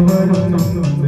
no, no, no, no,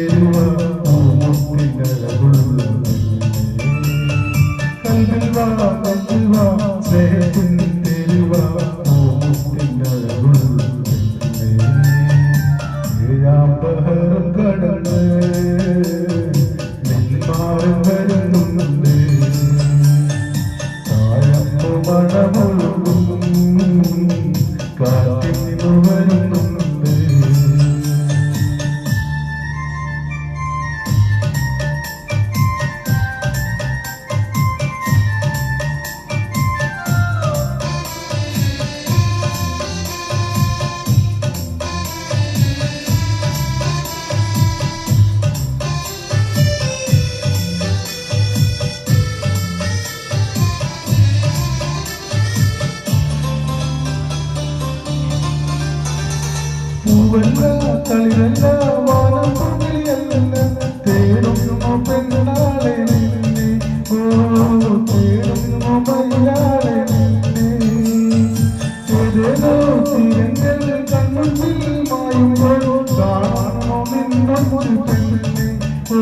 Say it in the river, say it. പൂവല്ല തളിരല്ല വാനം പൊന്നിയല്ല തേടുന്നു പെണ്ണാളെ ഓ തേടുന്നു മയ്യാളെ നിന്നെ. ഏതേതോ തിരങ്ങൾ കണ്ണുത്തിൽ മായുമ്പോൾ കാണണോ നിന്നൊരു പെണ്ണെ ഓ